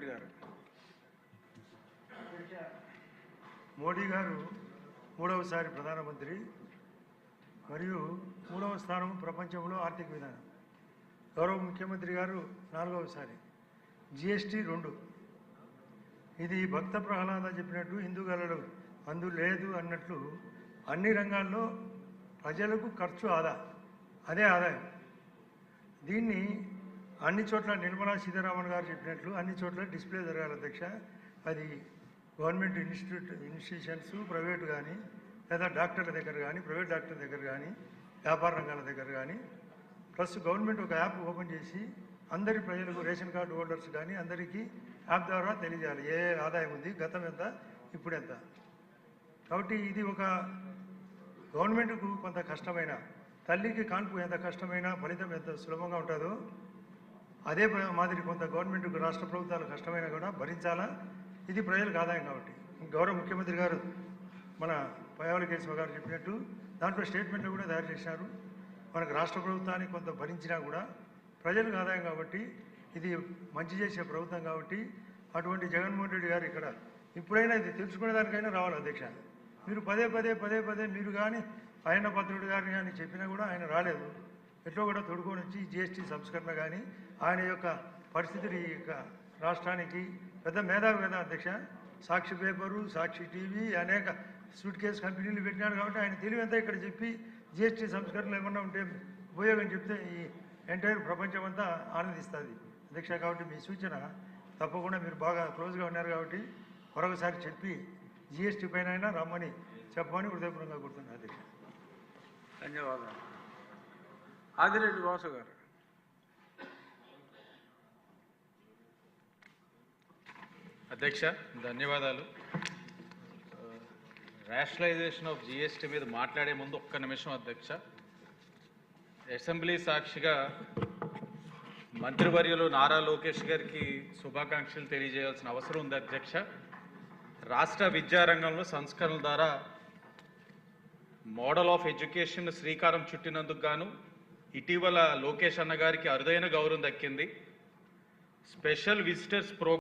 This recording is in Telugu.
రెడ్డి గారు. మోడీ గారు మూడవసారి ప్రధానమంత్రి మరియు మూడవ స్థానం ప్రపంచంలో ఆర్థిక విధానం. గౌరవ ముఖ్యమంత్రి గారు నాలుగవసారి. జిఎస్టీ రెండు. ఇది భక్త ప్రహ్లాద చెప్పినట్టు హిందూగలడు అందు లేదు అన్నట్లు అన్ని రంగాల్లో ప్రజలకు ఖర్చు ఆదా అదే ఆదాయం. దీన్ని అన్ని చోట్ల నిర్మలా సీతారామన్ గారు చెప్పినట్లు అన్ని చోట్ల డిస్ప్లే జరగాలి అధ్యక్ష. అది గవర్నమెంట్ ఇన్స్టిట్యూట్ ఇన్స్టిట్యూషన్స్ ప్రైవేట్ కానీ లేదా డాక్టర్ల దగ్గర కానీ ప్రైవేట్ డాక్టర్ దగ్గర కానీ వ్యాపార రంగాల దగ్గర కానీ ప్లస్ గవర్నమెంట్ ఒక యాప్ ఓపెన్ చేసి అందరి ప్రజలకు రేషన్ కార్డు హోల్డర్స్ కానీ అందరికీ యాప్ ద్వారా తెలియజేయాలి ఏ ఆదాయం ఉంది గతం ఎంత ఇప్పుడు ఎంత. కాబట్టి ఇది ఒక గవర్నమెంట్కు కొంత కష్టమైన తల్లికి కాన్పు ఎంత కష్టమైన ఫలితం ఎంత సులభంగా ఉంటుందో అదే ప్ర- మాదిరి కొంత గవర్నమెంట్కు రాష్ట్ర ప్రభుత్వాలు కష్టమైనా కూడా భరించాలా? ఇది ప్రజలకు ఆదాయం కాబట్టి. గౌరవ ముఖ్యమంత్రి గారు మన పయావలి కేశవ గారు చెప్పినట్టు దాంట్లో స్టేట్మెంట్లు కూడా తయారు చేశారు. మనకు రాష్ట్ర ప్రభుత్వానికి కొంత భరించినా కూడా ప్రజలకు ఆదాయం కాబట్టి ఇది మంచి చేసే ప్రభుత్వం కాబట్టి అటువంటి జగన్మోహన్ రెడ్డి గారు ఇక్కడ ఇప్పుడైనా ఇది తెలుసుకునే దానికైనా రావాలి అధ్యక్ష. మీరు పదే పదే పదే పదే మీరు కానీ ఆయన భద్రుడు గారిని కానీ చెప్పినా కూడా ఆయన రాలేదు. ఎట్లో కూడా తొడుకొని వచ్చి జిఎస్టీ సంస్కరణ కానీ ఆయన యొక్క పరిస్థితిని ఈ యొక్క రాష్ట్రానికి పెద్ద మేధావి కదా అధ్యక్ష. సాక్షి పేపరు సాక్షి టీవీ అనేక సూట్ కేసు కంపెనీలు పెట్టినాడు కాబట్టి ఆయన తెలివంతా ఇక్కడ చెప్పి జిఎస్టీ సంస్కరణలు ఏమన్నా ఉంటే ఉపయోగం చెప్తే ఈ ఎంటైర్ ప్రపంచం అంతా ఆనందిస్తుంది. అధ్యక్ష కాబట్టి మీ సూచన తప్పకుండా మీరు బాగా క్లోజ్గా ఉన్నారు కాబట్టి మరొకసారి చెప్పి జిఎస్టీ పైన అయినా రమ్మని చెప్పమని హృదయపూర్వకంగా కోరుతున్నాను అధ్యక్ష. ధన్యవాదాలు. ఆదిరెడ్డి వాసు గారు. అధ్యక్ష ధన్యవాదాలు. రేషనలైజేషన్ ఆఫ్ జిఎస్టీ మీద మాట్లాడే ముందు ఒక్క నిమిషం అధ్యక్ష. అసెంబ్లీ సాక్షిగా మంత్రివర్యులు నారా లోకేష్ గారికి శుభాకాంక్షలు తెలియజేయాల్సిన అవసరం ఉంది అధ్యక్ష. రాష్ట్ర విద్యారంగంలో సంస్కరణల ద్వారా మోడల్ ఆఫ్ ఎడ్యుకేషన్ శ్రీకారం చుట్టినందుకు గాను ఇటీవల లోకేష్ అన్న గారికి అరుదైన గౌరవం దక్కింది. Special visitors pro